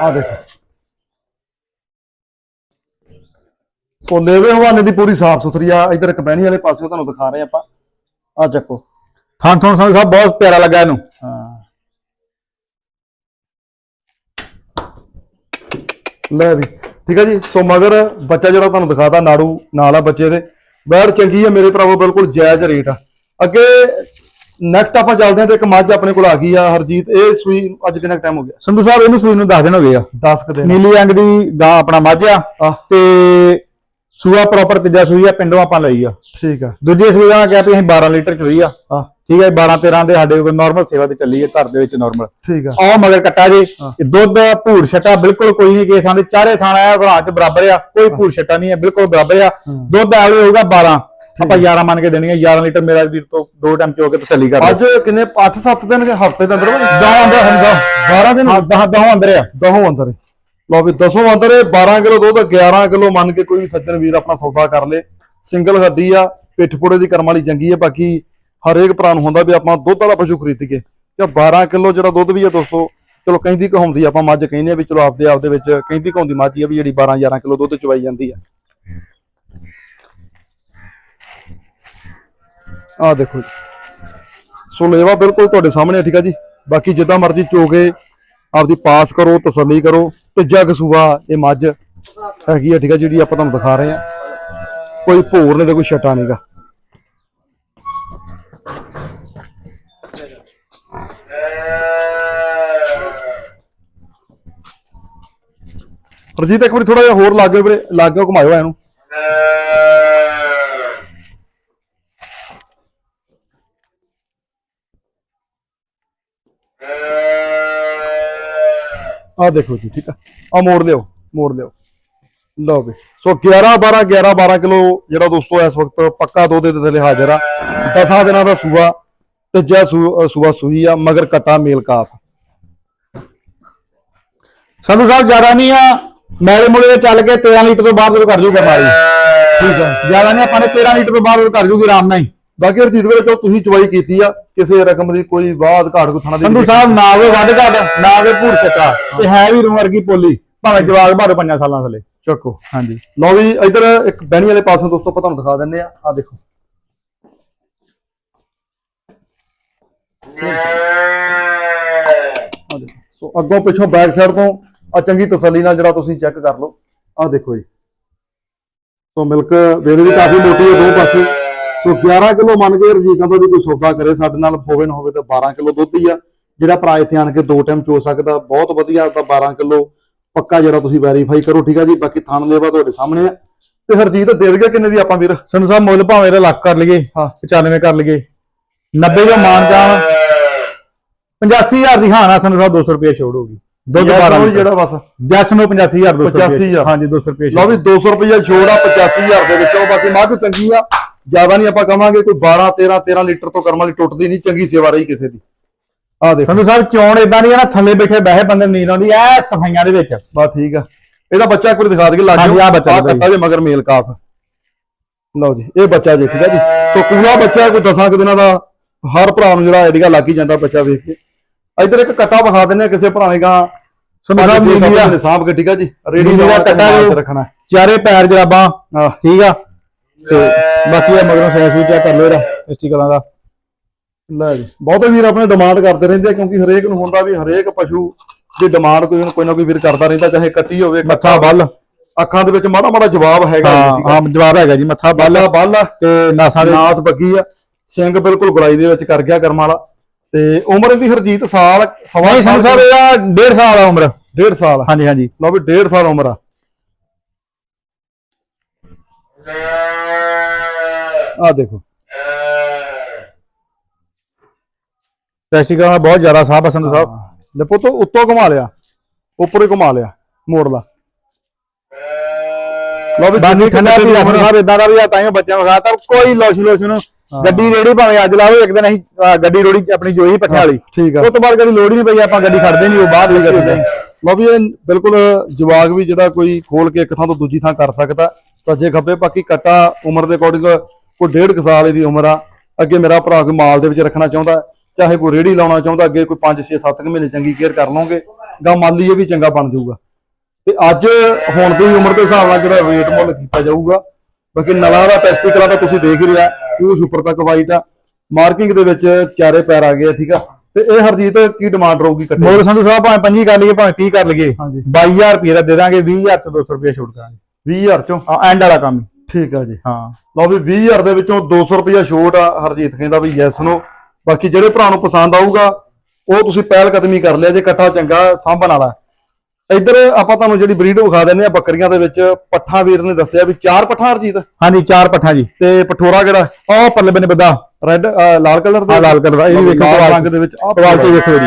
ਆ ਦੇਖੋ। ਸੋ ਲੇਵੇ ਹਵਾਨੇ ਦੀ ਪੂਰੀ ਸਾਫ਼ ਸੁਥਰੀ ਆ ਇਧਰ ਇੱਕ ਬਹਿਣੀ ਵਾਲੇ ਪਾਸੇ ਤੁਹਾਨੂੰ ਦਿਖਾ ਰਹੇ ਆਪਾਂ। ਆ ਚੱਕੋ। ਥਾਂ ਥੋਂ ਸੰਧੂ ਸਾਹਿਬ ਬਹੁਤ ਪਿਆਰਾ ਲੱਗਾ ਇਹਨੂੰ। ਹਾਂ। ਲੈ ਵੀ। ਠੀਕ ਹੈ ਜੀ? ਸੋ ਮਗਰ ਬੱਚਾ ਜਿਹੜਾ ਤੁਹਾਨੂੰ ਦਿਖਾਤਾ ਨਾੜੂ ਨਾਲ ਆ ਬੱਚੇ ਦੇ। ਬੈੜ ਚੰਗੀ ਹੈ ਮੇਰੇ ਭਰਾਵੋ ਬਿਲਕੁਲ ਜਾਇਜ਼ ਰੇਟ ਆ। ਅੱਗੇ ਨੈਕਸਟ ਆਪਾਂ ਚੱਲਦੇ ਹਾਂ ਤੇ ਇੱਕ ਮੱਝ ਆਪਣੇ ਕੋਲ ਆ ਗਈ ਆ ਹਰਜੀਤ। ਇਹ ਸੂਈ ਅੱਜ ਕਿੰਨਾ ਟਾਈਮ ਹੋ ਗਿਆ? ਸੰਧੂ ਸਾਹਿਬ ਇਹਨੂੰ ਸੂਈ ਨੂੰ 10 ਦਿਨ ਹੋ ਗਏ ਆ। 10 ਕ ਦਿਨ ਨੀਲੀ ਰੰਗ ਦੀ ਗਾਂ ਆਪਣਾ ਮੱਝ ਆ। ਤੇ ਸੂਆ ਪ੍ਰੋਪਰ ਤੀਜਾ ਸੂਈ ਆ ਪਿੰਡੋਂ ਆਪਾਂ ਲਈ ਆ। ਠੀਕ ਆ। ਦੂਜੇ ਸੂਈ ਦਾ ਕਿਹਾ ਵੀ ਅਸੀਂ 12 ਲੀਟਰ ਚੋਈ ਆ। ਆ ਠੀਕ ਹੈ 12 13 ਦੇ ਸਾਡੇ ਕੋਲ ਨਾਰਮਲ ਸੇਵਾ ਤੇ ਚੱਲੀ ਹੈ ਘਰ ਦੇ ਵਿੱਚ ਨਾਰਮਲ ਠੀਕ ਆ। ਆਹ ਮਗਰ ਕੱਟਾ ਜੇ ਦੁੱਧ ਭੂਰ ਛਟਾ ਬਿਲਕੁਲ ਕੋਈ ਨਹੀਂ ਕਿਸੇ ਥਾਂ ਦੇ ਚਾਰੇ ਥਾਂ ਆਇਆ ਭਰਾ ਚ ਬਰਾਬਰ ਆ ਕੋਈ ਭੂਰ ਛਟਾ ਨਹੀਂ ਹੈ ਬਿਲਕੁਲ ਬਰਾਬਰ ਆ। ਦੁੱਧ ਆਲੇ ਹੋਊਗਾ 12 ਆਪਾਂ 11 ਮੰਨ ਕੇ ਦੇਣੀ ਹੈ 11 ਲੀਟਰ ਮੇਰਾ ਵੀਰ ਤੋਂ ਦੋ ਟਾਈਮ ਚੋ ਕੇ ਤਸੱਲੀ ਕਰ ਅੱਜ ਕਿੰਨੇ 8-7 ਦਿਨ ਕੇ ਹਫ਼ਤੇ ਦੇ ਅੰਦਰ ਬਣੀ? ਦਹਾਂ ਅੰਦਰ ਹੰਦਾ 12 ਦਿਨ 10 10 ਅੰਦਰ ਆ। ਦਹੋਂ ਅੰਦਰ। ਲਓ ਵੀ ਦਸੋਂ ਅੰਦਰ ਇਹ 12 ਕਿਲੋ ਦੁੱਧ 11 ਕਿਲੋ ਮੰਨ ਕੇ ਕੋਈ ਵੀ ਸੱਜਣ ਵੀਰ ਆਪਣਾ ਸੌਦਾ ਕਰ ਲੇ। ਸਿੰਗਲ ਹੱਡੀ ਆ ਪਿੱਠ ਪੁੜੇ ਦੀ ਕਰਮ ਵਾਲੀ ਚੰਗੀ ਆ ਬਾਕੀ ਹਰੇਕ ਭਰਾ ਨੂੰ ਹੁੰਦਾ ਵੀ ਆਪਾਂ ਦੁੱਧ ਵਾਲਾ ਪਸ਼ੂ ਖਰੀਦੀਏ ਜਾਂ 12 ਕਿਲੋ ਜਿਹੜਾ ਦੁੱਧ ਵੀ ਆ ਦੋਸਤੋ, ਚਲੋ ਕਹਿੰਦੀ ਕਹਾਉਂਦੀ ਆਪਾਂ ਮੱਝ ਕਹਿੰਦੇ ਆ ਵੀ ਚਲੋ ਆਪਦੇ ਆਪ ਦੇ ਵਿੱਚ ਕਹਿੰਦੀ ਕਹਾਉਂਦੀ ਮੱਝ ਹੀ ਆ ਵੀ ਜਿਹੜੀ 12 11 ਕਿਲੋ ਦੁੱਧ ਚਵਾਈ ਜਾਂਦੀ ਆ। ਆ ਦੇਖੋ ਜੀ। ਸੋ ਲੇਵਾ ਬਿਲਕੁਲ ਤੁਹਾਡੇ ਸਾਹਮਣੇ ਠੀਕ ਆ ਜੀ। ਬਾਕੀ ਜਿੱਦਾਂ ਮਰਜ਼ੀ ਚੋਗੇ, ਆਪਦੀ ਪਾਸ ਕਰੋ, ਤਸੱਲੀ ਕਰੋ ਤੇ ਜਗ ਇਹ ਮੱਝ ਹੈਗੀ ਆ, ਠੀਕ ਆ, ਜਿਹੜੀ ਆਪਾਂ ਤੁਹਾਨੂੰ ਦਿਖਾ ਰਹੇ ਆ। ਕੋਈ ਭੋਰ ਨੇ ਤੇ ਕੋਈ ਛਟਾ ਨਹੀਂਗਾ ਰਜੀਤ ਇੱਕ ਵਾਰੀ ਥੋੜਾ ਜਿਹਾ ਹੋਰ ਲਾਗੇ ਵੀਰੇ ਲਾਗੇ ਘੁਮਾਇਓ ਇਹਨੂੰ। ਆ ਦੇਖੋ ਜੀ, ਠੀਕ ਆ। ਆ ਮੋੜ ਲਿਓ ਮੋੜ ਲਿਓ। ਲਓ ਵੀ। ਸੋ 11 12 11 12 ਕਿਲੋ ਜਿਹੜਾ ਦੋਸਤੋ ਇਸ ਵਕਤ ਪੱਕਾ ਦੁੱਧ ਦੇ ਥੱਲੇ ਹਾਜ਼ਰ ਆ। 10 ਦਿਨਾਂ ਦਾ ਸੂਆ। ਤੇ ਜੈ ਸੂਆ ਸੂਈ ਆ ਮਗਰ ਕਟਾ ਮੇਲ ਕਾਫ। ਸੰਧੂ ਸਾਹਿਬ ਜ਼ਿਆਦਾ ਨਹੀਂ ਆ ਮੈਲੇ ਮੁਲੇ ਦੇ ਚੱਲ ਕੇ 13 ਲੀਟਰ ਤੋਂ ਬਾਅਦ ਕਰ ਜੂਗਾ ਮਾਰੀ ਠੀਕ ਆ। ਜ਼ਿਆਦਾ ਨਹੀਂ ਆਪਾਂ ਨੇ 13 ਲੀਟਰ ਤੋਂ ਬਾਅਦ ਕਰ ਜੂਗੀ ਆਰਾਮ ਨਾਲ ਹੀ। ਬਾਕੀ ਹਰਜੀਤ ਵੀਰੇ ਚਲੋ ਤੁਸੀਂ ਚਵਾਈ ਕੀਤੀ ਆ ਕਿਸੇ ਰਕਮ ਦੀ ਕੋਈ ਬਾਦ ਘਾਟ ਕੋ ਥਣਾ ਦੀ ਸੰਧੂ ਸਾਹਿਬ ਨਾ ਕੋਈ ਵੱਧ ਘੱਟ ਨਾ ਕੋਈ ਭੂਰ ਛੱਟਾ ਤੇ ਹੈ ਵੀ ਰੂਹ ਵਰਗੀ ਪੋਲੀ ਭਾਵੇਂ ਜਵਾਗ ਭਾਵੇਂ ਪੰਜਾਂ ਸਾਲਾਂ ਥੱਲੇ। ਚੱਕੋ। ਹਾਂਜੀ। ਲਓ ਵੀ ਇਧਰ ਇੱਕ ਬਹਿਣੀ ਵਾਲੇ ਪਾਸੋਂ ਦੋਸਤੋ ਆਪਾਂ ਤੁਹਾਨੂੰ ਦਿਖਾ ਦਿੰਨੇ ਆ। ਆ ਦੇਖੋ। ਆ ਦੇਖੋ ਸੋ ਅੱਗੋਂ ਪਿੱਛੋਂ ਬੈਕ ਸਾਈਡ ਤੋਂ ਆ ਚੰਗੀ ਤਸੱਲੀ ਨਾਲ ਜਿਹੜਾ ਤੁਸੀਂ ਚੈੱਕ ਕਰ ਲਓ ਆ ਦੇਖੋ ਜੀ। ਸੋ ਮਿਲਕ ਵੇਲੇ ਵੀ ਕਾਫੀ ਮੋਟੀ ਹੈ ਦੋ ਪਾਸੇ। ਸੋ 11 ਕਿਲੋ ਮੰਨ ਕੇ ਰਜੀਤਾਂ ਤੋਂ ਵੀ ਕੋਈ ਸੌਦਾ ਕਰੇ ਸਾਡੇ ਨਾਲ ਹੋਵੇ ਨਾ ਹੋਵੇ ਤਾਂ 12 ਕਿਲੋ ਦੁੱਧ ਹੀ ਆ। ਜਿਹੜਾ ਭਰਾ ਇੱਥੇ ਆਣ ਕੇ ਦੋ ਟਾਈਮ ਚੋ ਸਕਦਾ ਬਹੁਤ ਵਧੀਆ ਤਾਂ 12 ਕਿਲੋ ਪੱਕਾ ਜਿਹੜਾ ਤੁਸੀਂ ਵੈਰੀਫਾਈ ਕਰੋ ਠੀਕ ਆ ਜੀ? ਬਾਕੀ ਥਣ ਲੇਵਾ ਤੁਹਾਡੇ ਸਾਹਮਣੇ ਆ। ਤੇ ਹਰਜੀਤ ਦੇ ਦੇਗਾ ਕਿੰਨੇ ਦੀ ਆਪਾਂ ਵੀਰ? ਸੰਧੂ ਸਾਹਿਬ ਮੁੱਲ ਭਾਵੇਂ ਇਹਦਾ ਲੱਖ ਕਰ ਲਈਏ ਹਾਂ। 95 ਕਰ ਲਈਏ। 90 ਦਾ ਮਾਨ ਜਾਣ। 85000 ਦੀ ਹਾਂ ਨਾ ਸਾਹਿਬ 200 ਰੁਪਏ ਛੋੜ ਹੋਗੀ ਦੁੱਧ Yes, 12 ਉਹ ਜਿਹੜਾ ਬਸ। ਜੈਸ ਨੂੰ 85000 200 85,000 ਹਾਂਜੀ 200 ਰੁਪਏ ਲਓ ਵੀ 200 ਰੁਪਏ ਛੋੜ ਆ 85000 ਦੇ ਵਿੱਚੋਂ। ਬਾਕੀ ਮੱਝ ਚੰਗੀ ਆ। ਜ਼ਿਆਦਾ ਨਹੀਂ ਆਪਾਂ ਕਵਾਂਗੇ ਕੋਈ 12 13 13 ਲੀਟਰ ਤੋਂ ਕਰਮ ਵਾਲੀ ਟੁੱਟਦੀ ਨਹੀਂ ਚੰਗੀ ਸੇਵਾ ਰਹੀ ਕਿਸੇ ਦੀ। ਆ ਦੇਖੋ। ਸੰਧੂ ਸਾਹਿਬ ਚੋਣ ਇਦਾਂ ਦੀ ਆ ਨਾ ਥੱਲੇ ਬੈਠੇ ਬਹਿ ਬੰਦੇ ਨੂੰ ਨੀਂਦ ਆਉਂਦੀ ਐ ਸਫਾਈਆਂ ਦੇ ਵਿੱਚ। ਬਸ ਠੀਕ ਆ। ਇਹਦਾ ਬੱਚਾ ਇੱਕ ਵਾਰੀ ਦਿਖਾ ਦਈਏ ਲੱਗ ਆਹ ਬੱਚਾ। ਕੱਟਾ ਜੇ ਮਗਰ ਮੇਲ ਕਾਫ। ਲਓ ਜੀ ਇਹ ਬੱਚਾ ਜੀ ਠੀਕ ਆ ਜੀ। ਸੋ ਕੂਲਾ ਬੱਚਾ ਕੋਈ ਦਸਾਂ ਕੁ ਦਿਨਾਂ ਦਾ ਹਰ ਭਰਾ ਨੂੰ ਜਿਹੜਾ ਆਈਡੀਆ ਲੱਗ ਹੀ ਜਾਂਦਾ ਬੱਚਾ ਵੇਖ ਕੇ। ਇੱਧਰ ਇੱਕ ਕੱਟਾ ਵਿਖਾ ਦਿੰਦੇ ਆ ਕਿਸੇ ਭਰਾ ਨੇ ਗਾ ਸੰਧੂ ਸਾਹਿਬ ਨੀਲੀ ਆ। ਨੇ ਸਾਂਭ ਕੇ ਠੀਕ ਆ ਜੀ? ਰੇਡੀ ਨੀਲੀ ਦਾ ਦਾ ਕੱਟਾ ਰੱਖਣਾ ਚਾਰੇ ਪੈਰ ਜਰਾਬਾਂ ਠੀਕ ਆ? ਤੇ ਬਾਕੀ ਇਹ ਮਗਰੋਂ ਸੈਸ ਵੀ ਚੈੱਕ ਕਰ ਲਓ ਇਹਦਾ ਇਸਟੀਕਲਾਂ ਦਾ। ਲੈ ਜੀ। ਬਹੁਤੇ ਵੀਰ ਆਪਣੇ ਡਿਮਾਂਡ ਕਰਦੇ ਰਹਿੰਦੇ ਆ ਕਿਉਂਕਿ ਹਰੇਕ ਨੂੰ ਹੁੰਦਾ ਵੀ ਹਰੇਕ ਪਸ਼ੂ ਦੀ ਡਿਮਾਂਡ ਕੋਈ ਨਾ ਕੋਈ ਨਾ ਕੋਈ ਵੀਰ ਕਰਦਾ ਰਹਿੰਦਾ ਚਾਹੇ ਕੱਟੀ ਹੋਵੇ ਮੱਥਾ ਬੱਲ ਅੱਖਾਂ ਦੇ ਵਿੱਚ ਮਾੜਾ ਮਾੜਾ ਜਵਾਬ ਹੈਗਾ ਹਾਂ ਜਵਾਬ ਹੈਗਾ ਜੀ ਮੱਥਾ ਬੱਲ ਬਾਲਾ ਬਾਲਾ ਤੇ ਨਾਸਾਂ ਦੇ ਨਾਸ ਬੱਗੀ ਆ। ਸਿੰਘ ਬਿਲਕੁਲ ਗੁਲਾਈ ਦੇ ਵਿੱਚ ਕਰ ਗਿਆ ਕਰਮ ਵਾਲਾ। ਤੇ ਉਮਰ ਇਹਦੀ ਹਰਜੀਤ ਸਾਲ ਸਵਾ ਨਹੀਂ ਸੰਧੂ ਸਾਹਿਬ ਇਹਦਾ 1.5 ਸਾਲ ਦਾ ਉਮਰ। ਡੇਢ ਸਾਲ ਹਾਂਜੀ ਹਾਂਜੀ। ਲਓ ਵੀ ਡੇਢ ਸਾਲ ਉਮਰ ਆ। ਆ ਦੇਖੋ। ਟੈਸਟੀਕਲਾਂ ਦਾ ਬਹੁਤ ਜ਼ਿਆਦਾ ਸਾਹ ਆ ਸੰਧੂ ਸਾਹਿਬ ਲੈ ਪੁੱਤ ਉੱਤੋਂ ਘੁਮਾ ਲਿਆ। ਉੱਪਰ ਹੀ ਘੁਮਾ ਲਿਆ ਮੋੜ ਲਾ ਲਓ ਵੀ ਬਾਕੀ ਠੰਡਾ ਵੀ ਸਾਹਿਬ ਇਦਾਂ ਦਾ ਵੀ ਆ ਤਾਈਓ ਬੱਚਿਆਂ ਨੂੰ ਖਾਤਾ ਕੋਈ ਲੋਸ਼ਨ ਲੋਸ਼ਨ ਗੱਡੀ ਰੇੜੀ ਭਾਵੇਂ ਅੱਜ ਲਾਓ ਇੱਕ ਦਿਨ ਅਸੀਂ ਗੱਡੀ ਰੋੜੀ ਆਪਣੀ ਜੋਈ ਪੱਠਿਆਂ ਵਾਲੀ। ਠੀਕ ਆ। ਉਸ ਤੋਂ ਬਾਅਦ ਕਦੀ ਲੋੜ ਹੀ ਨਹੀਂ ਪਈ ਆਪਾਂ ਗੱਡੀ ਖੜਦੇ ਨਹੀਂ ਉਹ ਬਾਅਦ ਵਿੱਚ ਕਰਦੇ ਲਓ ਵੀ ਇਹ ਬਿਲਕੁਲ ਜਵਾਗ ਵੀ ਜਿਹੜਾ ਕੋਈ ਖੋਲ ਕੇ ਇੱਕ ਥਾਂ ਤੋਂ ਦੂਜੀ ਥਾਂ ਕਰ ਸਕਦਾ ਸੱਜੇ ਖੱਬੇ ਬਾਕੀ ਕੱਟਾ ਉਮਰ ਦੇ ਅਕੋਰਡਿੰਗ ਕੋਈ ਡੇਢ ਕੁ ਸਾਲ ਇਹਦੀ ਉਮਰ ਆ। ਅੱਗੇ ਮੇਰਾ ਭਰਾ ਕੋਈ ਮਾਲ ਦੇ ਵਿੱਚ ਰੱਖਣਾ ਚਾਹੁੰਦਾ ਚਾਹੇ ਕੋਈ ਰੇੜੀ ਲਾਉਣਾ ਚਾਹੁੰਦਾ ਅੱਗੇ ਕੋਈ 5 6 7 ਕੁ ਮਹੀਨੇ ਚੰਗੀ ਕੇਅਰ ਕਰ ਲਓਗੇ ਗਾ ਮੰਨ ਲਈਏ ਵੀ ਚੰਗਾ ਬਣ ਜਾਊਗਾ। ਤੇ ਅੱਜ ਹੁਣ ਦੀ ਉਮਰ ਦੇ ਹਿਸਾਬ ਨਾਲ ਜਿਹੜਾ ਰੇਟ ਮੁੱਲ ਕੀਤਾ ਜਾਊਗਾ ਬਾਕੀ ਨਵਾਂ ਦਾ ਟੈਸਟੀਕਲਾ ਤਾਂ ਤੁਸੀਂ ਦੇਖ ਹੀ ਲਿਆ ਪੂਛ ਉੱਪਰ ਤੱਕ ਵਾਈਟ ਆ। ਮਾਰਕਿੰਗ ਦੇ ਵਿੱਚ ਚਾਰੇ ਪੈਰ ਆ ਗਏ ਠੀਕ ਆ। ਤੇ ਇਹ ਹਰਜੀਤ ਕੀ ਡਿਮਾਂਡ ਰਹੂਗੀ ਕੱਟੇ ਮੋਲ ਸੰਧੂ ਸਾਹਿਬ ਭਾਵੇਂ 25 ਕਰ ਲਈਏ ਭਾਵੇਂ 30 ਕਰ ਲਈਏ ਹਾਂਜੀ। 22000 ਰੁਪਏ ਦਾ ਦੇ ਦਾਂਗੇ 20000 ਤੋਂ 200 ਰੁਪਏ ਛੋੜ ਕਰਾਂਗੇ। 20000 ਚੋਂ? ਆ ਐਂਡ ਵਾਲਾ ਕੰਮ ਠੀਕ ਆ ਜੀ। ਹਾਂ। ਲਓ ਵੀ 20000 ਦੇ ਵਿੱਚੋਂ 200 ਰੁਪਇਆ ਛੋਟ ਆ ਹਰਜੀਤ ਕਹਿੰਦਾ ਵੀ ਯੈਸ ਨੋ ਬਾਕੀ ਜਿਹੜੇ ਭਰਾ ਨੂੰ ਪਸੰਦ ਆਊਗਾ ਉਹ ਤੁਸੀਂ ਪਹਿਲ ਕਦਮੀ ਕਰ ਲਿਆ ਜੇ ਕੱਟਾ ਚੰਗਾ ਸਾਂਭਣ ਵਾਲਾ। ਇੱਧਰ ਆਪਾਂ ਤੁਹਾਨੂੰ ਜਿਹੜੀ ਬਰੀਡ ਵਿਖਾ ਦਿੰਦੇ ਆ ਬੱਕਰੀਆਂ ਦੇ ਵਿੱਚ ਪੱਠਾ ਵੀਰ ਨੇ ਦੱਸਿਆ ਵੀ ਚਾਰ ਪੱਠਾ ਹਰਜੀਤ? ਹਾਂਜੀ ਚਾਰ ਪੱਠਾ ਜੀ। ਤੇ ਪਠੋਰਾ ਕਿਹੜਾ? ਉਹ ਪੱਲੇ ਬੰਨੇ ਬੱਦਾ। ਰੈੱਡ ਲਾਲ ਕਲਰ ਦਾ? ਲਾਲ ਕਲਰ ਦਾ ਇਹ ਵੀ ਵੇਖੋ ਰੰਗ ਦੇ ਵਿੱਚ ਆ ਕੁਆਲਿਟੀ ਵੇਖੋ ਜੀ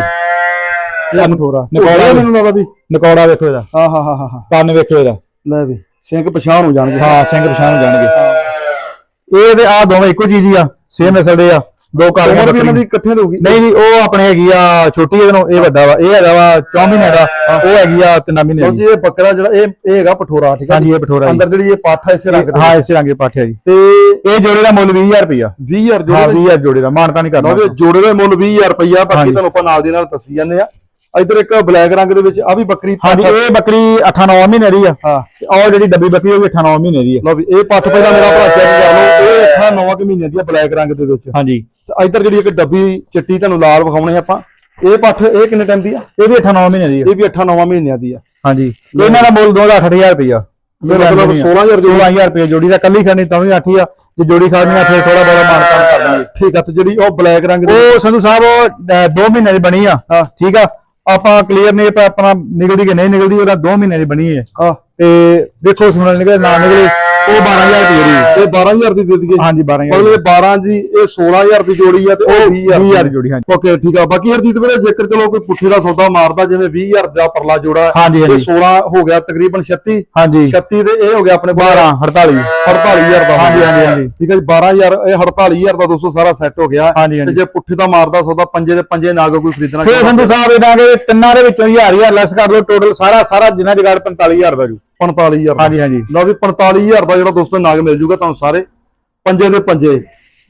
ਇਹ ਪਠੋਰਾ। ਨਿਕੋੜਾ ਮੈਨੂੰ ਲੱਗਦਾ ਵੀ। ਨਕੌੜਾ ਵੇਖੋ ਇਹਦਾ। ਹਾਂ ਹਾਂ ਹਾਂ ਹਾਂ ਹਾਂ। ਕੰਨ ਵੇਖੋ ਇਹਦਾ। ਲੈ ਵੀ ਸਿੰਘ ਪਛਾਣ ਹੋ ਜਾਣਗੇ। ਹਾਂ ਸਿੰਘ ਪਛਾਣ ਜਾਣਗੇ। ਇਹ ਤੇ ਆ ਦੋਵੇਂ ਇੱਕੋ ਚੀਜ਼ ਹੀ ਆ ਸੇਮ ਨਸਲ ਦੇ ਆ। ਦੋ ਕਾਲੀਆਂ ਉਮਰ ਵੀ ਇਹਨਾਂ ਦੀ ਇਕੱਠੇ ਹੋਊਗੀ ਨਹੀਂ ਜੀ ਉਹ ਆਪਣੇ ਹੈਗੀ ਆ ਛੋਟੀ ਇਹਦੇ ਇਹ ਵੱਡਾ ਵਾ ਇਹ ਹੈਗਾ ਵਾ 4 ਮਹੀਨੇ ਦਾ ਉਹ ਹੈਗੀ ਆ 3 ਮਹੀਨੇ ਦੀ ਜੀ ਇਹ ਬੱਕਰਾ ਜਿਹੜਾ ਇਹ ਇਹ ਹੈਗਾ ਪਠੋਰਾ ਠੀਕ ਹੈ ਹਾਂਜੀ ਇਹ ਪਠੋਰਾ ਅੰਦਰ ਜਿਹੜੀ ਇਹ ਪਾਠ ਇਸੇ ਰੰਗ ਦਾ। ਹਾਂ ਇਸੇ ਰੰਗ ਦੇ ਪਾਠਿਆ ਜੀ। ਤੇ ਇਹ ਜੋੜੇ ਦਾ ਮੁੱਲ 20000 ਰੁਪਇਆ 20000 ਹਾਂ ਜੋੜੇ 20000 ਜੋੜੇ ਦਾ ਮਾਨਤਾ ਨਹੀਂ ਵੀ ਜੋੜੇ ਦਾ ਮੁੱਲ 20000 ਰੁਪਈਆ ਬਾਕੀ। ਤੁਹਾਨੂੰ ਆਪਾਂ ਨਾਲ ਦੀ ਨਾਲ ਦੱਸੀ ਜਾਂਦੇ ਆ। ਇਧਰ ਇੱਕ ਬਲੈਕ ਰੰਗ ਦੇ ਵਿੱਚ ਆ ਵੀ ਬੱਕਰੀ ਹਾਂਜੀ ਇਹ ਬੱਕਰੀ 8-9 ਮਹੀਨੇ ਦੀ ਆ। ਹਾਂ। ਉਹ ਜਿਹੜੀ ਡੱਬੀ ਉਹ ਵੀ 8-9 ਮਹੀਨੇ ਦੀ ਆ। ਲਓ ਵੀ ਇਹ ਪੱਠ ਪਹਿਲਾਂ ਮੇਰਾ ਭਰਾ ਚੈੱਕ ਕਰ ਲਓ ਇਹ 8 9 ਕੁ ਮਹੀਨੇ ਦੀ ਆ ਬਲੈਕ ਰੰਗ ਦੇ ਵਿੱਚ। ਹਾਂਜੀ। ਤੇ ਇਧਰ ਜਿਹੜੀ ਇੱਕ ਡੱਬੀ ਚਿੱਟੀ ਤੁਹਾਨੂੰ ਲਾਲ ਵਿਖਾਉਣੇ ਆਪਾਂ ਇਹ ਪੱਠ ਇਹ ਕਿੰਨੇ ਟਾਈਮ ਦੀ ਆ? ਇਹ ਵੀ 8-9 ਮਹੀਨੇ ਦੀ ਆ। ਇਹ ਵੀ 8 9 ਮਹੀਨਿਆਂ ਦੀ ਆ। ਹਾਂਜੀ। ਇਹਨਾਂ ਦਾ ਮੁੱਲ 2000 ਰੁਪਇਆ ਮਤਲਬ 16000 ਜੋੜੀ 16000 ਰੁਪਏ ਜੋੜੀ ਦਾ ਕੱਲੀ ਖਾਣੀ ਤਾਂ ਵੀ 8 ਹੀ ਆ। ਜੇ ਜੋੜੀ ਖਾਣੀ ਆ ਫਿਰ ਥੋੜਾ ਬੜਾ ਮਾਨਤਾ ਕਰ ਦਾਂਗੇ। ਠੀਕ ਆ ਤੇ ਜਿਹੜੀ ਉਹ ਬਲੈਕ ਰੰਗ ਦੀ ਉਹ ਸੰਧੂ ਸਾਹਿਬ ਉਹ 2 ਮਹੀਨੇ ਦੀ ਬਣੀ ਆ। ਹਾਂ। ਠੀਕ ਆ? ਆਪਾਂ ਕਲੀਅਰ ਆਪਾਂ ਆਪਣਾ ਨਿਕਲਦੀ ਕਿ ਨਹੀਂ ਨਿਕਲਦੀ ਉਹਦਾ 2 ਮਹੀਨੇ ਦੀ ਬਣੀ ਹੈ। ਆ ਤੇ ਦੇਖੋ ਸੁਣਨ ਨਿਕਲੇ ਨਾ ਨਿਕਲੇ ਉਹ 12000 ਦੀ ਜੋੜੀ ਇਹ 12000 ਦੀ ਦੇ ਦਈਏ। ਹਾਂਜੀ 12000 ਮਤਲਬ ਇਹ 12 ਦੀ ਇਹ 16000 ਦੀ ਜੋੜੀ ਆ ਤੇ ਉਹ 20000 20000 ਦੀ। ਜੋੜੀ ਹਾਂਜੀ। ਓਕੇ ਠੀਕ ਆ। ਬਾਕੀ ਹਰਜੀਤ ਵੀਰੇ ਜੇਕਰ ਚਲੋ ਕੋਈ ਪੁੱਠੇ ਦਾ ਸੌਦਾ ਮਾਰਦਾ ਜਿਵੇਂ 20000 ਦਾ ਪਰਲਾ ਜੋੜਾ ਹਾਂਜੀ, ਹਾਂਜੀ। ਇਹ 16 ਹੋ ਗਿਆ ਤਕਰੀਬਨ 36 ਹਾਂਜੀ। 36 ਦੇ ਇਹ ਹੋ ਗਿਆ ਆਪਣੇ 12 48 48000 ਦਾ। ਹਾਂਜੀ ਹਾਂਜੀ ਹਾਂਜੀ। ਠੀਕ ਹੈ ਜੀ 12000 ਇਹ 48000 ਦਾ ਦੋਸਤੋ ਸਾਰਾ ਸੈੱਟ ਹੋ ਗਿਆ। ਤੇ। ਜੇ ਪੁੱਠੇ ਦਾ ਮਾਰਦਾ ਸੌਦਾ ਪੰਜੇ ਦੇ ਪੰਜੇ ਨਾਗ ਕੋਈ ਖਰੀਦਣਾ ਫੇਰ ਸੰਧੂ ਸਾਹਿਬ ਇਦਾਂ ਕਿ ਤਿੰਨਾਂ ਦੇ ਵਿੱਚੋਂ 1000 1000 ਲੈਸ ਕਰ ਲਓ ਟੋਟਲ ਸਾਰਾ ਸਾਰਾ ਜਿੰਨਾ ਜਗਾੜ 45000 ਦਾ ਜੂ। 45000 ਦਾ। ਹਾਂਜੀ ਹਾਂਜੀ। ਲਓ ਵੀ 45000 ਦਾ ਜਿਹੜਾ ਦੋਸਤੋ ਨਾਗ ਮਿਲ ਜੂਗਾ ਤੁਹਾਨੂੰ ਸਾਰੇ। ਪੰਜੇ ਦੇ ਪੰਜੇ।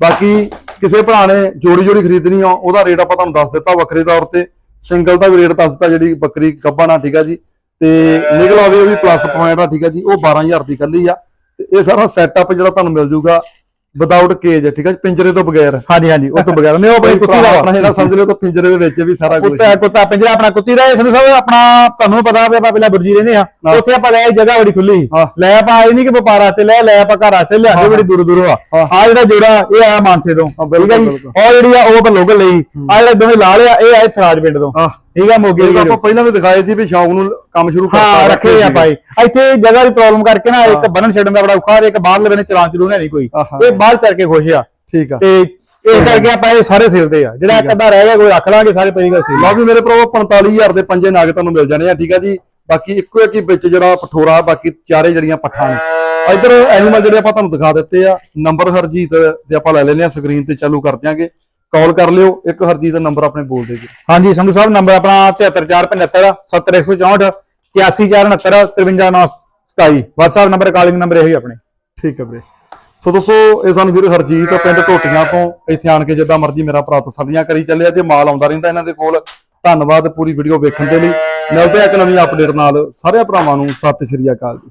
ਬਾਕੀ ਕਿਸੇ ਭਰਾ ਨੇ ਜੋੜੀ ਜੋੜੀ ਖਰੀਦਣੀ ਆ ਉਹਦਾ ਰੇਟ ਆਪਾਂ ਤੁਹਾਨੂੰ ਦੱਸ ਦਿੱਤਾ ਵੱਖਰੇ ਤੌਰ ਤੇ। ਸਿੰਗਲ ਦਾ ਵੀ ਰੇਟ ਦੱਸ ਦਿੱਤਾ ਜਿਹੜੀ ਬੱਕਰੀ ਗੱਭਣਾ ਠੀਕ ਆ ਜੀ। ਤੇ ਨਿਕਲ ਆਵੇ ਉਹ ਵੀ ਪਲੱਸ ਪੁਆਇੰਟ ਆ ਠੀਕ ਆ ਜੀ। ਉਹ 12000 ਦੀ ਕੱਲੀ ਆ। ਤੇ ਇਹ ਸਾਰਾ ਸੈਟਅਪ ਜਿਹੜਾ ਤੁਹਾਨੂੰ ਮਿਲ ਜੂਗਾ ਵਿਦਆਊਟ ਕੇਜ ਠੀਕ ਜੀ? ਪਿੰਜਰੇ ਤੋਂ ਬਗੈਰ। ਹਾਂਜੀ ਹਾਂਜੀ ਉਹ ਤੋਂ ਬਗੈਰ। ਨਹੀਂ ਉਹ ਆਪਣੀ ਕੁੱਤੀ ਦਾ ਆਪਣਾ ਜਿਹੜਾ ਸਮਝ ਲਿਓ ਤਾਂ ਪਿੰਜਰੇ ਦੇ ਵਿੱਚ ਵੀ ਸਾਰਾ ਕੁਝ ਕੁੱਤਾ ਕੁੱਤਾ ਪਿੰਜਰਾ ਆਪਣਾ ਕੁੱਤੀ ਦਾ ਇਹ ਸੰਧੂ ਸਾਹਿਬ ਆਪਣਾ ਤੁਹਾਨੂੰ ਪਤਾ ਵੀ ਆਪਾਂ ਪਹਿਲਾਂ ਬੁਰਜੀ ਰਹਿੰਦੇ ਆ ਹਾਂ। ਉੱਥੇ ਆਪਾਂ ਲੈ ਜਗ੍ਹਾ ਬੜੀ ਖੁੱਲੀ। ਹਾਂ। ਲੈ ਆਪਾਂ ਆਏ ਨਹੀਂ ਕਿ ਵਪਾਰ ਵਾਸਤੇ ਲੈ ਲੈ ਆਪਾਂ ਘਰ ਵਾਸਤੇ ਲਿਆਂਦੇ ਬੜੀ ਦੂਰ ਦੂਰੋਂ ਆ। ਹਾਂ। ਆ ਜਿਹੜਾ ਜੋੜਾ ਇਹ ਆਇਆ ਮਾਨਸੇ ਤੋਂ। ਹਾਂ, ਬਿਲਕੁਲ, ਠੀਕ ਹੈ ਜੀ? ਜਿਹੜੀ ਆ ਉਹ ਆਪਾਂ ਲੋਕਲ ਲਈ। ਆ ਜਿਹੜੇ ਦੋਵੇਂ ਲਾਲ ਆ ਇਹ ਆਏ ਥਰਾਜ ਪਿੰਡ ਤੋਂ। ਹਾਂ। ਠੀਕ ਆ ਮੋਗੇ ਇਹ ਆਪਾਂ ਪਹਿਲਾਂ ਵੀ ਦਿਖਾਏ ਸੀ ਵੀ ਸ਼ੌਕ ਨੂੰ ਕੰਮ ਸ਼ੁਰੂ ਕਰਤਾ ਹਾਂ ਰੱਖੇ ਆ। ਭਾਈ। ਇੱਥੇ ਜਗ੍ਹਾ ਦੀ ਪ੍ਰੋਬਲਮ ਕਰਕੇ ਨਾ ਇੱਕ ਬੰਨਣ ਛੱਡਣ ਦਾ ਬੜਾ ਔਖਾ ਤੇ ਇੱਕ ਬਾਹਰਲੇ ਬੰਨੇ ਚਲਾਨ ਚਲੂਣਾ ਨਹੀਂ ਕੋਈ। ਇਹ ਬਾਹਰ ਚੱਲ ਕੇ ਖੁਸ਼ ਆ। ਠੀਕ ਆ। ਤੇ ਇਹ ਕਰਕੇ ਆਪਾਂ ਇਹ ਸਾਰੇ ਸਿਲਦੇ ਆ। ਜਿਹੜਾ ਇੱਕ ਅੱਧਾ ਰਹਿ ਗਿਆ ਕੋਈ ਰੱਖ ਲਾਂਗੇ ਸਾਰੇ ਪਈ ਗੱਲ ਸਿਲ ਲਓ ਵੀ ਮੇਰੇ ਭਰਾਵੋ 45000 ਦੇ ਪੰਜੇ ਨਾਗ ਤੁਹਾਨੂੰ ਮਿਲ ਜਾਣੇ ਆ ਠੀਕ ਆ ਜੀ। ਬਾਕੀ ਇੱਕੋ ਇੱਕ ਹੀ ਵਿੱਚ ਜਿਹੜਾ ਪਠੋਰਾ ਬਾਕੀ ਚਾਰੇ ਜਿਹੜੀਆਂ ਪੱਠਾਂ ਨੇ। ਇਧਰ ਐਨੀਮਲ ਜਿਹੜੇ ਆਪਾਂ ਤੁਹਾਨੂੰ ਦਿਖਾ ਦਿੱਤੇ ਆ ਨੰਬਰ ਹਰਜੀਤ ਦੇ ਆਪਾਂ ਲੈ ਲੈਨੇ ਆ ਸਕਰੀਨ ਤੇ ਚਾਲੂ ਕਰ ਦਿਆਂਗੇ। ਕਾਲ ਕਰ ਲਿਓ ਇੱਕ ਹਰਜੀਤ ਦਾ ਨੰਬਰ ਆਪਣੇ ਬੋਲ ਦੇ ਜੀ ਹਾਂਜੀ ਸੰਧੂ ਸਾਹਿਬ ਨੰਬਰ ਆਪਣਾ 73475 70164 81469 53927 WhatsApp ਨੰਬਰ ਕਾਲਿੰਗ ਨੰਬਰ ਇਹੀ ਆਪਣੇ। ਠੀਕ ਆ ਵੀਰੇ। ਸੋ ਦੋਸਤੋ ਇਹ ਸਾਨੂੰ ਵੀਰ ਹਰਜੀਤ ਪਿੰਡ ਟੋਟੀਆਂ ਤੋਂ। ਇੱਥੇ ਆਣ ਕੇ ਜਿੱਦਾਂ ਮਰਜ਼ੀ ਮੇਰਾ ਭਰਾ ਤਸੱਲੀਆਂ ਕਰੀ ਚੱਲਿਆ ਜੇ ਮਾਲ ਆਉਂਦਾ ਰਹਿੰਦਾ ਇਹਨਾਂ ਦੇ ਕੋਲ। ਧੰਨਵਾਦ ਪੂਰੀ ਵੀਡੀਓ ਵੇਖਣ ਦੇ ਲਈ। ਮਿਲਦੇ ਆ ਇੱਕ ਨਵੀਂ ਅਪਡੇਟ ਨਾਲ। ਸਾਰੇ ਭਰਾਵਾਂ ਨੂੰ ਸਤਿ ਸ਼੍ਰੀ ਅਕਾਲ ਜੀ।